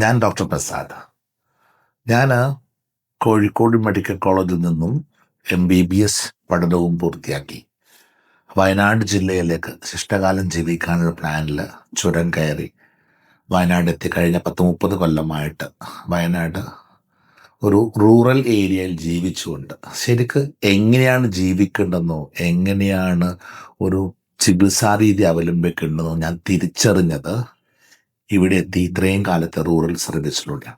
ഞാൻ ഡോക്ടർ പ്രസാദ്. ഞാൻ കോഴിക്കോട് മെഡിക്കൽ കോളേജിൽ നിന്നും എം ബി ബി എസ് പഠനവും പൂർത്തിയാക്കി. വയനാട് ജില്ലയിലേക്ക് ശിഷ്ടകാലം ജീവിക്കാനുള്ള പ്ലാനിൽ ചുരം കയറി വയനാട് എത്തി കഴിഞ്ഞ പത്ത് മുപ്പത് കൊല്ലമായിട്ട് വയനാട് ഒരു റൂറൽ ഏരിയയിൽ ജീവിച്ചുകൊണ്ട്. ശരിക്ക് എങ്ങനെയാണ് ജീവിക്കേണ്ടതെന്നോ എങ്ങനെയാണ് ഒരു ചികിത്സാ രീതി അവലംബിക്കേണ്ടതെന്നോ ഞാൻ തിരിച്ചറിഞ്ഞത് ഇവിടെ എത്തി ഇത്രയും കാലത്തെ റൂറൽ സർവീസിലൂടെ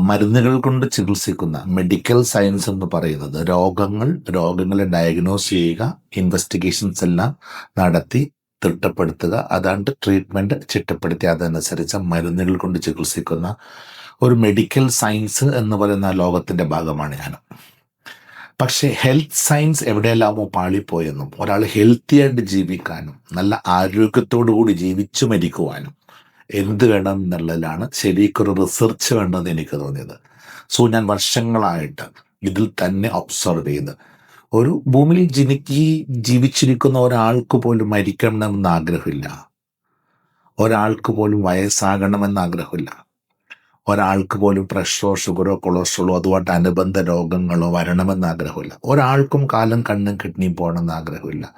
മരുന്നുകൾ കൊണ്ട് ചികിത്സിക്കുന്ന മെഡിക്കൽ സയൻസ് എന്ന് പറയുന്നത് രോഗങ്ങൾ രോഗങ്ങളെ ഡയഗ്നോസ് ചെയ്യുക ഇൻവെസ്റ്റിഗേഷൻസ് എല്ലാം നടത്തി തിട്ടപ്പെടുത്തുക അതാണ്ട് ട്രീറ്റ്മെന്റ് ചിട്ടപ്പെടുത്തി അതനുസരിച്ച് മരുന്നുകൾ കൊണ്ട് ചികിത്സിക്കുന്ന ഒരു മെഡിക്കൽ സയൻസ് എന്ന് പറയുന്ന ലോകത്തിന്റെ ഭാഗമാണ് ഞാൻ. പക്ഷേ ഹെൽത്ത് സയൻസ് എവിടെയെല്ലാമോ പാളിപ്പോയെന്നും ഒരാൾ ഹെൽത്തി ആയിട്ട് ജീവിക്കാനും നല്ല ആരോഗ്യത്തോടു കൂടി ജീവിച്ചു മരിക്കുവാനും എന്ത് വേണം എന്നുള്ളതിലാണ് ശരിക്കൊരു റിസർച്ച് വേണ്ടതെന്ന് എനിക്ക് തോന്നിയത്. സോ ഞാൻ വർഷങ്ങളായിട്ട് ഇതിൽ തന്നെ ഒബ്സർവ് ചെയ്ത് ഒരു ഭൂമിയിൽ ജനിക്ക് ജീവിച്ചിരിക്കുന്ന ഒരാൾക്ക് പോലും മരിക്കണമെന്ന് ആഗ്രഹമില്ല. ഒരാൾക്ക് പോലും വയസ്സാകണമെന്ന് ആഗ്രഹമില്ല. ഒരാൾക്ക് പോലും പ്രഷറോ ഷുഗറോ കൊളസ്ട്രോളോ അതുമായിട്ട് അനുബന്ധ രോഗങ്ങളോ വരണമെന്ന് ആഗ്രഹമില്ല. ഒരാൾക്കും കാലം കണ്ണും കിഡ്നിയും പോകണമെന്ന് ആഗ്രഹമില്ല.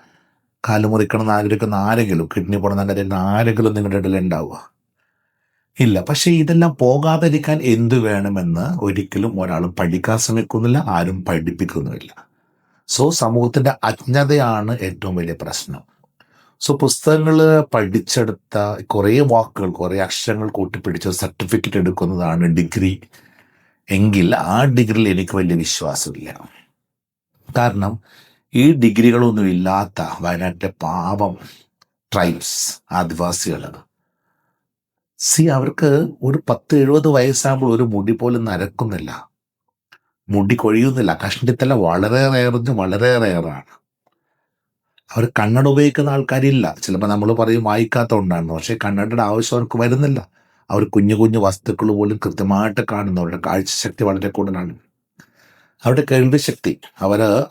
കാലം മുറിക്കണം എന്ന് ആഗ്രഹിക്കുന്ന ആരെങ്കിലും കിഡ്നി പോകണമെന്ന് ആഗ്രഹിക്കുന്ന ആരെങ്കിലും നിങ്ങളുടെ ഇടയിൽ ഉണ്ടാവുക. ഇല്ല. പക്ഷേ ഇതെല്ലാം പോകാതിരിക്കാൻ എന്ത് വേണമെന്ന് ഒരിക്കലും ഒരാളും പഠിക്കാൻ ശ്രമിക്കുന്നില്ല ആരും പഠിപ്പിക്കുന്നുമില്ല. സോ സമൂഹത്തിന്റെ അജ്ഞതയാണ് ഏറ്റവും വലിയ പ്രശ്നം. സോ പുസ്തകങ്ങൾ പഠിച്ചെടുത്ത കുറേ വാക്കുകൾ കുറേ അക്ഷരങ്ങൾ കൂട്ടിപ്പിടിച്ച സർട്ടിഫിക്കറ്റ് എടുക്കുന്നതാണ് ഡിഗ്രി. എങ്കിൽ ആ ഡിഗ്രിയിൽ എനിക്ക് വലിയ വിശ്വാസമില്ല. കാരണം ഈ ഡിഗ്രികളൊന്നും ഇല്ലാത്ത വയനാട്ടിലെ പാവം ട്രൈബ്സ് ആദിവാസികൾ സി അവർക്ക് ഒരു പത്ത് എഴുപത് വയസ്സാകുമ്പോൾ ഒരു മുടി പോലും നരക്കുന്നില്ല. മുടി കൊഴിയുന്നില്ല. കഷ്ണത്തില വളരെ റയറിഞ്ഞ് വളരെ റയറാണ് അവർ കണ്ണട ഉപയോഗിക്കുന്ന ആൾക്കാരില്ല. ചിലപ്പോൾ നമ്മൾ പറയും വായിക്കാത്തതുകൊണ്ടാണ് പക്ഷേ കണ്ണടയുടെ ആവശ്യം അവർക്ക് വരുന്നില്ല. അവർ കുഞ്ഞു കുഞ്ഞു വസ്തുക്കൾ പോലും കൃത്യമായിട്ട് കാണുന്നു അവരുടെ കാഴ്ചശക്തി വളരെ കൂടുതലാണ്. അവരുടെ കേൾവിശക്തി. അവർ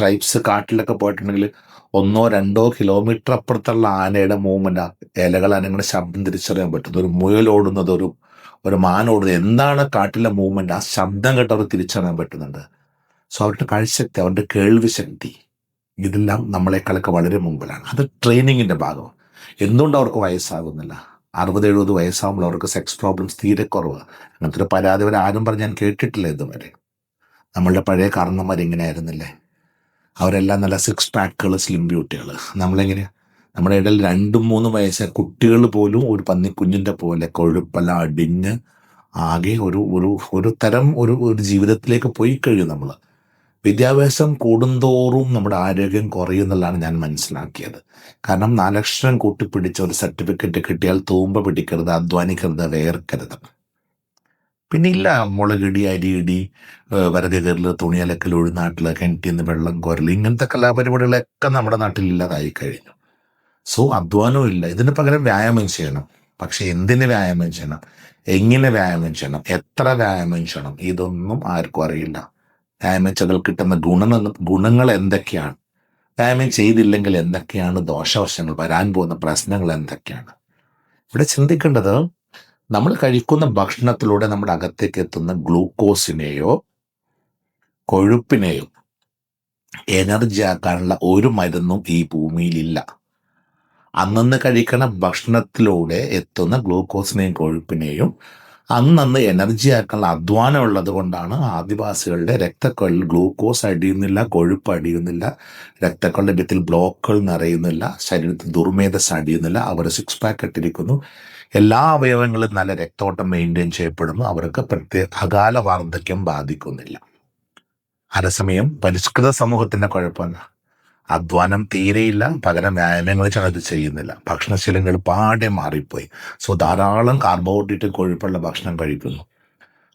ട്രൈബ്സ് കാട്ടിലൊക്കെ പോയിട്ടുണ്ടെങ്കിൽ ഒന്നോ രണ്ടോ കിലോമീറ്റർ അപ്പുറത്തുള്ള ആനയുടെ മൂവ്മെന്റ് ഇലകൾ അനങ്ങനെ ശബ്ദം തിരിച്ചറിയാൻ പറ്റും ഒരു മുയലോടുന്നത് ഒരു ഒരു മാൻ ഓടുന്നത് എന്താണ് കാട്ടിലെ മൂവ്മെന്റ് ആ ശബ്ദം കേട്ട് അവർ തിരിച്ചറിയാൻ പറ്റുന്നുണ്ട്. സോ അവരുടെ കാഴ്ചശക്തി അവരുടെ കേൾവി ശക്തി ഇതെല്ലാം നമ്മളെക്കാളൊക്കെ വളരെ മുമ്പിലാണ്. അത് ട്രെയിനിങ്ങിന്റെ ഭാഗമാണ്. എന്തുകൊണ്ട് അവർക്ക് വയസ്സാകുന്നില്ല? അറുപത് എഴുപത് വയസ്സാകുമ്പോൾ അവർക്ക് സെക്സ് പ്രോബ്ലംസ് തീരെ കുറവ്. അങ്ങനത്തെ ഒരു പരാതി വരെ ആരും പറഞ്ഞ് ഞാൻ കേട്ടിട്ടില്ല ഇതുവരെ. നമ്മളുടെ പഴയ കാരണന്മാർ ഇങ്ങനെ ആയിരുന്നില്ലേ? അവരെല്ലാം നല്ല സിക്സ് പാക്കുകൾ സ്ലിം ബ്യൂട്ടികൾ നമ്മളെങ്ങനെയാണ് നമ്മുടെ ഇടയിൽ രണ്ടും മൂന്ന് വയസ്സ് കുട്ടികൾ പോലും ഒരു പന്നിക്കുഞ്ഞിന്റെ പോലെ കൊഴുപ്പല അടിഞ്ഞ് ആകെ ഒരു ഒരു ഒരു തരം ഒരു ഒരു ജീവിതത്തിലേക്ക് പോയി കഴിയും നമ്മൾ വിദ്യാഭ്യാസം കൂടുന്തോറും നമ്മുടെ ആരോഗ്യം കുറയും എന്നുള്ളതാണ് ഞാൻ മനസ്സിലാക്കിയത്. കാരണം നാലക്ഷരം കൂട്ടിപ്പിടിച്ച ഒരു സർട്ടിഫിക്കറ്റ് കിട്ടിയാൽ തൂമ്പ പിടിക്കരുത് അധ്വാനിക്കരുത് വേർക്കരുത്. പിന്നെ ഇല്ല മുളകിടി അരിയിടി വരക കയറൽ തുണിയലക്കൽ ഉഴുനാട്ടിൽ കിണറ്റിൽ നിന്ന് വെള്ളം കോരൽ ഇങ്ങനത്തെ കലാപരിപാടികളൊക്കെ നമ്മുടെ നാട്ടിൽ ഇല്ലാതായി കഴിഞ്ഞു. സോ അധ്വാനവും ഇല്ല. ഇതിന് പകരം വ്യായാമം ചെയ്യണം. പക്ഷെ എന്തിന് വ്യായാമം ചെയ്യണം? എങ്ങനെ വ്യായാമം ചെയ്യണം? എത്ര വ്യായാമം ചെയ്യണം? ഇതൊന്നും ആർക്കും അറിയില്ല. വ്യായാമം ചെയ്താൽ കിട്ടുന്ന ഗുണ ഗുണങ്ങൾ എന്തൊക്കെയാണ്? വ്യായാമം ചെയ്തില്ലെങ്കിൽ എന്തൊക്കെയാണ് ദോഷവശങ്ങൾ? വരാൻ പോകുന്ന പ്രശ്നങ്ങൾ എന്തൊക്കെയാണ്? ഇവിടെ ചിന്തിക്കേണ്ടത് നമ്മൾ കഴിക്കുന്ന ഭക്ഷണത്തിലൂടെ നമ്മുടെ അകത്തേക്ക് എത്തുന്ന ഗ്ലൂക്കോസിനെയോ കൊഴുപ്പിനെയോ എനർജി ആക്കാനുള്ള ഒരു മരുന്നും ഈ ഭൂമിയിലില്ല. അന്നന്ന് കഴിക്കണ ഭക്ഷണത്തിലൂടെ എത്തുന്ന ഗ്ലൂക്കോസിനെയും കൊഴുപ്പിനെയും അന്നന്ന് എനർജി ആക്കാനുള്ള അധ്വാനം ഉള്ളത് കൊണ്ടാണ് ആദിവാസികളുടെ രക്തക്കൊള്ളിൽ ഗ്ലൂക്കോസ് അടിയുന്നില്ല കൊഴുപ്പ് അടിയുന്നില്ല രക്തക്കൊള്ളിന്റെ ഭിത്തിൽ ബ്ലോക്കുകൾ നിറയുന്നില്ല ശരീരത്തിൽ ദുർമേധസ് അടിയുന്നില്ല അവർ സിക്സ് പാക്ക് ഇട്ടിരിക്കുന്നു. എല്ലാ അവയവങ്ങളും നല്ല രക്തോട്ടം മെയിന്റെയിൻ ചെയ്യപ്പെടുന്നു. അവർക്ക് പ്രത്യേക അകാല വാർദ്ധക്യം ബാധിക്കുന്നില്ല. അതേസമയം പരിഷ്കൃത സമൂഹത്തിന്റെ കുഴപ്പമല്ല അധ്വാനം തീരെയില്ല പകരം വ്യായാമങ്ങൾ ചിലത് ചെയ്യുന്നില്ല. ഭക്ഷണശീലങ്ങൾ പാടെ മാറിപ്പോയി. സോ ധാരാളം കാർബോഹൈഡ്രേറ്റ് കൊഴുപ്പുള്ള ഭക്ഷണം കഴിക്കുന്നു.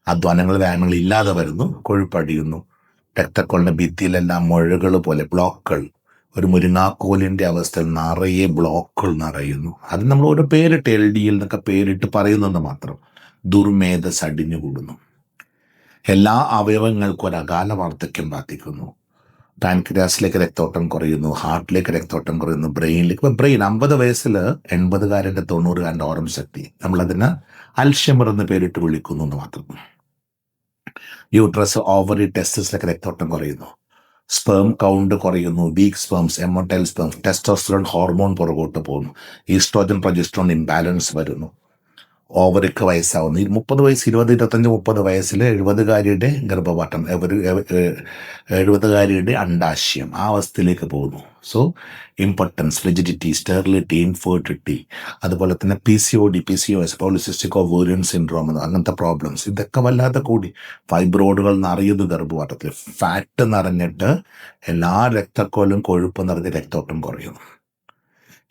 അധ്വാനങ്ങൾ വ്യായാമങ്ങൾ ഇല്ലാതെ വരുന്നു കൊഴുപ്പടിയുന്നു. രക്തക്കോളിന്റെ ഭിത്തിയിലെല്ലാം മുഴകൾ പോലെ ബ്ലോക്കുകൾ ഒരു മുരിങ്ങാക്കോലിന്റെ അവസ്ഥയിൽ നിറയെ ബ്ലോക്കുകൾ നിറയുന്നു. അത് നമ്മൾ ഓരോ പേരിട്ട് എൽ ഡി എൽ എന്നൊക്കെ പേരിട്ട് പറയുന്നത് മാത്രം. ദുർമേധസ് അടിഞ്ഞുകൂടുന്നു. എല്ലാ അവയവങ്ങൾക്കും ഒരു അകാല വാർദ്ധക്യം ബാധിക്കുന്നു. പാൻക്രിയാസിലേക്ക് രക്തോട്ടം കുറയുന്നു ഹാർട്ടിലേക്ക് രക്തോട്ടം കുറയുന്നു ബ്രെയിനിലേക്ക്. ഇപ്പം ബ്രെയിൻ അമ്പത് വയസ്സിൽ എൺപതുകാരന്റെ തൊണ്ണൂറുകാരന്റെ ഓർമ്മ ശക്തി. നമ്മളതിന് അൽഷമർ എന്ന് പേരിട്ട് വിളിക്കുന്നു എന്ന് മാത്രം. യൂട്രസ് ഓവറി ടെസ്റ്റസിലൊക്കെ രക്തോട്ടം കുറയുന്നു. സ്പേം കൗണ്ട് കുറയുന്നു weak sperms immotile sperms testosterone hormone പുറകോട്ട് പോകുന്നു. ഈസ്ട്രോജൻ പ്രൊജസ്ട്രോൺ ഇംബാലൻസ് വരുന്നു. ഓവറിക്ക് വയസ്സാവുന്നു. ഈ മുപ്പത് വയസ്സ് ഇരുപത് ഇരുപത്തഞ്ച് മുപ്പത് വയസ്സിൽ എഴുപതുകാരിയുടെ ഗർഭപാഠം ഒരു എഴുപതുകാരിയുടെ അണ്ടാശയം ആ അവസ്ഥയിലേക്ക് പോകുന്നു. So impotence frigidity sterility infertility അതുപോലെ തന്നെ P C O D P C O S polycystic ovarian syndrome അങ്ങനത്തെ പ്രോബ്ലംസ് ഇതൊക്കെ വല്ലാതെ കൂടി ഫൈബ്രോയിഡുകൾ നിറയുന്നു ഗർഭപാഠത്തിൽ ഫാറ്റ് നിറഞ്ഞിട്ട് എല്ലാ രക്തക്കോലും കൊഴുപ്പ് നിറഞ്ഞ് രക്തോട്ടം കുറയുന്നു.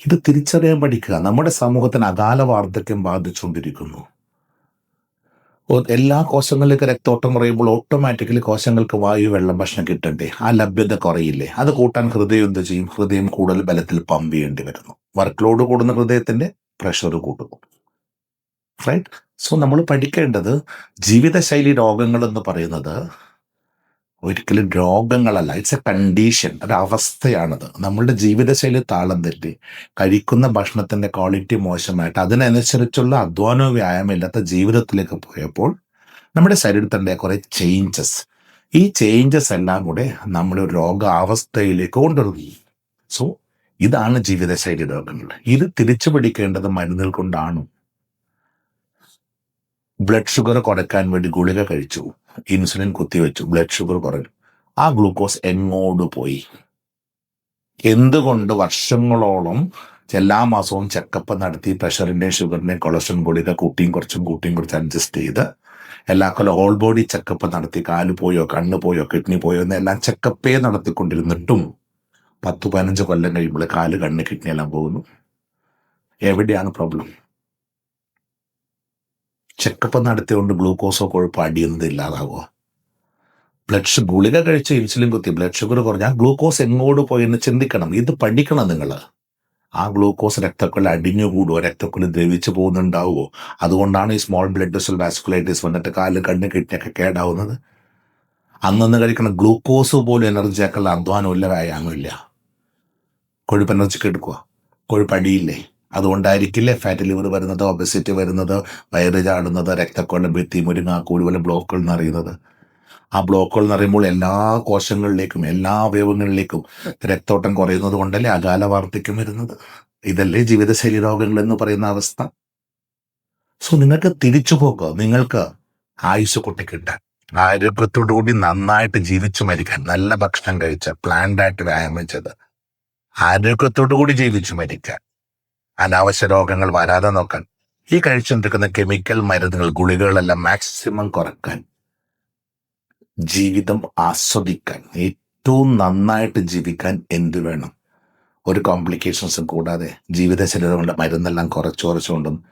ഇത് തിരിച്ചറിയാൻ പഠിക്കുക. നമ്മുടെ സമൂഹത്തിന് അകാല വാർദ്ധക്യം ബാധിച്ചുകൊണ്ടിരിക്കുന്നു. എല്ലാ കോശങ്ങളിലേക്ക് രക്തോട്ടം കുറയുമ്പോൾ ഓട്ടോമാറ്റിക്കലി കോശങ്ങൾക്ക് വായു വെള്ളം ഭക്ഷണം കിട്ടണ്ടേ? ആ ലഭ്യത കുറയില്ലേ? അത് കൂട്ടാൻ ഹൃദയം എന്ത് ചെയ്യും? ഹൃദയം കൂടുതൽ ബലത്തിൽ പമ്പ് ചെയ്യേണ്ടി വരുന്നു. വർക്ക് ലോഡ് കൂടുന്ന ഹൃദയത്തിന്റെ പ്രഷർ കൂട്ടുന്നു റൈറ്റ് സോ നമ്മൾ പഠിക്കേണ്ടത് ജീവിതശൈലി രോഗങ്ങൾ എന്ന് പറയുന്നത് ഒരിക്കലും രോഗങ്ങളല്ല. ഇറ്റ്സ് എ കണ്ടീഷൻ ഒരവസ്ഥയാണത് നമ്മളുടെ ജീവിതശൈലി താളം തെറ്റി കഴിക്കുന്ന ഭക്ഷണത്തിന്റെ ക്വാളിറ്റി മോശമായിട്ട് അതിനനുസരിച്ചുള്ള അധ്വാനവും വ്യായാമം ഇല്ലാത്ത ജീവിതത്തിലേക്ക് പോയപ്പോൾ നമ്മുടെ ശരീരത്തിന്റെ കുറേ ചേഞ്ചസ് ഈ ചേഞ്ചസ് എല്ലാം കൂടെ നമ്മുടെ രോഗാവസ്ഥയിലേക്ക് കൊണ്ടുവരുന്നു സോ ഇതാണ് ജീവിതശൈലി രോഗങ്ങൾ. ഇത് തിരിച്ചു പിടിക്കേണ്ടത് മരുന്നുകൾ കൊണ്ടാണ്. ബ്ലഡ് ഷുഗർ കുറയ്ക്കാൻ വേണ്ടി ഗുളിക കഴിച്ചു. ഇൻസുലിൻ കുത്തിവെച്ചു ബ്ലഡ് ഷുഗർ കുറഞ്ഞു. ആ ഗ്ലൂക്കോസ് എങ്ങോട്ട് പോയി. എന്തുകൊണ്ട് വർഷങ്ങളോളം എല്ലാ മാസവും ചെക്കപ്പ് നടത്തി പ്രഷറിന്റെ ഷുഗറിന്റെയും കൊളസ്ട്രോൾ ഗുളിക കൂട്ടിയും കുറച്ചും കൂട്ടിയും കുറച്ച് അഡ്ജസ്റ്റ് ചെയ്ത് എല്ലാ കൊല്ലം ഓൾ ബോഡി ചെക്കപ്പ് നടത്തി കാൽ പോയോ കണ്ണ് പോയോ കിഡ്നി പോയോ എന്നെല്ലാം ചെക്കപ്പേ നടത്തിക്കൊണ്ടിരുന്നിട്ടും പത്ത് പതിനഞ്ച് കൊല്ലം കഴിയുമ്പോൾ കാൽ കണ്ണ് കിഡ്നി എല്ലാം പോകുന്നു. എവിടെയാണ് പ്രോബ്ലം ചെക്കപ്പ് നടത്തിയതുകൊണ്ട് ഗ്ലൂക്കോസോ കൊഴുപ്പ് അടിയുന്നത് ഇല്ലാതാവോ ബ്ലഡ് ഷുഗർ ഗുളിക കഴിച്ച് ഇൻസുലിൻ കുത്തി ബ്ലഡ് ഷുഗർ കുറഞ്ഞാൽ ഗ്ലൂക്കോസ് എങ്ങോട്ട് പോയി എന്ന് ചിന്തിക്കണം. ഇത് പഠിക്കണം നിങ്ങൾ ആ ഗ്ലൂക്കോസ് രക്തക്കുള്ളിൽ അടിഞ്ഞുകൂടുവോ രക്തക്കുള്ളിൽ ദ്രവിച്ചു പോകുന്നുണ്ടാവുമോ അതുകൊണ്ടാണ് ഈ സ്മോൾ ബ്ലഡ് വെസൽ വാസ്കുലൈറ്റിസ് വന്നിട്ട് കാൽ കണ്ണ് കിട്ടിയൊക്കെ കേടാവുന്നത്. അന്നന്ന് കഴിക്കണം ഗ്ലൂക്കോസ് പോലും എനർജി ആക്കാനുള്ള വ്യായാമം ഇല്ല കൊഴുപ്പ് എനർജിക്ക് എടുക്കുക കൊഴുപ്പ് അടിയില്ലേ? അതുകൊണ്ടായിരിക്കില്ലേ ഫാറ്റ് ലിവർ വരുന്നത് ഒബസിറ്റി വരുന്നത് വയറ് ചാടുന്നത് രക്തക്കൊള്ള ഭിത്തി മുരുങ്ങ കൂടുതൽ ബ്ലോക്കുകൾ എന്നറിയുന്നത് ആ ബ്ലോക്കുകൾ നിറയുമ്പോൾ എല്ലാ കോശങ്ങളിലേക്കും എല്ലാ അവയവങ്ങളിലേക്കും രക്തോട്ടം കുറയുന്നത് കൊണ്ടല്ലേ അകാല വാർദ്ധക്യം വരുന്നത്? ഇതല്ലേ ജീവിതശൈലി രോഗങ്ങൾ എന്ന് പറയുന്ന അവസ്ഥ. സോ നിങ്ങൾക്ക് തിരിച്ചു പോകുക നിങ്ങൾക്ക് ആയുസ് കുട്ടി കിട്ടാൻ ആരോഗ്യത്തോടുകൂടി നന്നായിട്ട് ജീവിച്ചു മരിക്കാൻ നല്ല ഭക്ഷണം കഴിച്ച പ്ലാൻഡായിട്ട് വ്യായാമം ചെയ്ത് ആരോഗ്യത്തോടു കൂടി ജീവിച്ചു മരിക്കാൻ. അനാവശ്യ രോഗങ്ങൾ വരാതെ നോക്കാൻ. ഈ കഴിച്ചുകൊണ്ടിരിക്കുന്ന കെമിക്കൽ മരുന്നുകൾ ഗുളികകളെല്ലാം മാക്സിമം കുറയ്ക്കാൻ. ജീവിതം ആസ്വദിക്കാൻ ഏറ്റവും നന്നായിട്ട് ജീവിക്കാൻ എന്ത് വേണം? ഒരു കോംപ്ലിക്കേഷൻസും കൂടാതെ ജീവിതശൈലികളുടെ മരുന്നെല്ലാം കുറച്ച് കുറച്ചുകൊണ്ടും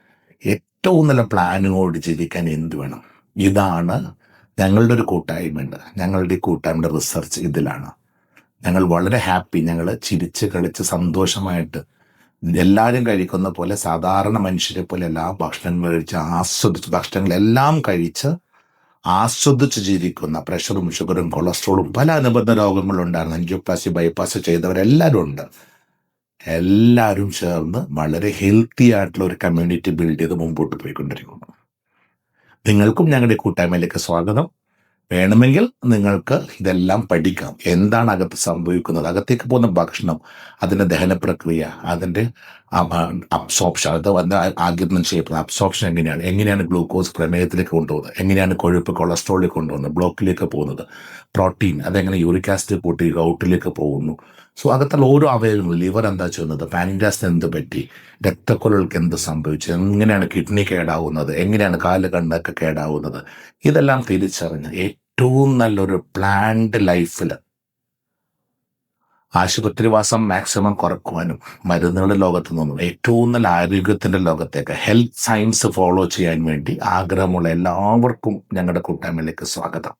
ഏറ്റവും നല്ല പ്ലാനുകളോട് ജീവിക്കാൻ എന്ത് വേണം? ഇതാണ് ഞങ്ങളുടെ ഒരു കൂട്ടായ്മയുണ്ട്. ഞങ്ങളുടെ ഈ കൂട്ടായ്മയുടെ റിസർച്ച് ഇതിലാണ്. ഞങ്ങൾ വളരെ ഹാപ്പി ഞങ്ങൾ ചിരിച്ച് കളിച്ച് സന്തോഷമായിട്ട് എല്ലാവരും കഴിക്കുന്ന പോലെ സാധാരണ മനുഷ്യരെ പോലെ എല്ലാ ഭക്ഷണങ്ങളും കഴിച്ച് ആസ്വദിച്ച് ഭക്ഷണങ്ങളെല്ലാം കഴിച്ച് ആസ്വദിച്ച് ജീവിക്കുന്ന പ്രഷറും ഷുഗറും കൊളസ്ട്രോളും പല അനുബന്ധ രോഗങ്ങളും ഉണ്ടായിരുന്നു എൻജിയോപ്ലാസി ബൈപ്പാസ് ചെയ്തവരെല്ലാവരും ഉണ്ട്. എല്ലാവരും ചേർന്ന് വളരെ ഹെൽത്തി ആയിട്ടുള്ള ഒരു കമ്മ്യൂണിറ്റി ബിൽഡ് ചെയ്ത് മുമ്പോട്ട് പോയിക്കൊണ്ടിരിക്കുന്നു. നിങ്ങൾക്കും ഞങ്ങളുടെ കൂട്ടായ്മയിലേക്ക് സ്വാഗതം. വേണമെങ്കിൽ നിങ്ങൾക്ക് ഇതെല്ലാം പഠിക്കാം. എന്താണ് അകത്ത് സംഭവിക്കുന്നത്? അകത്തേക്ക് പോകുന്ന ഭക്ഷണം അതിന്റെ ദഹന പ്രക്രിയ അതിന്റെ അബ്സോപ്ഷൻ അത് വന്ന് ആഗിരണം ചെയ്യപ്പെടുന്ന അബ്സോപ്ഷൻ എങ്ങനെയാണ്? എങ്ങനെയാണ് ഗ്ലൂക്കോസ് പ്രമേഹത്തിലേക്ക് കൊണ്ടുപോകുന്നത്? എങ്ങനെയാണ് കൊഴുപ്പ് കൊളസ്ട്രോളിലേക്ക് കൊണ്ടുപോകുന്നത്? ബ്ലോക്കിലേക്ക് പോകുന്നത്. പ്രോട്ടീൻ അതെങ്ങനെ യൂറിക് ആസിഡ് കൂട്ടി റൗട്ടിലേക്ക് പോകുന്നു. സോ അകത്തുള്ള ഓരോ അവയവങ്ങളും ലിവർ എന്താ ചെയ്യുന്നത്? പാൻഗ്രാസിന് എന്ത് പറ്റി? രക്തക്കൊലകൾക്ക് എന്ത് സംഭവിച്ചു? എങ്ങനെയാണ് കിഡ്നി കേടാവുന്നത്? എങ്ങനെയാണ് കാൽ കണ്ണൊക്കെ കേടാവുന്നത്? ഇതെല്ലാം തിരിച്ചറിഞ്ഞ് ഏറ്റവും നല്ലൊരു പ്ലാൻഡ് ലൈഫിൽ ആശുപത്രിവാസം മാക്സിമം കുറക്കുവാനും മരുന്നുകളുടെ ലോകത്ത് നിന്നും ഏറ്റവും നല്ല ആരോഗ്യത്തിന്റെ ലോകത്തേക്ക് ഹെൽത്ത് സയൻസ് ഫോളോ ചെയ്യാൻ വേണ്ടി ആഗ്രഹമുള്ള എല്ലാവർക്കും ഞങ്ങളുടെ കൂട്ടായ്മയിലേക്ക് സ്വാഗതം.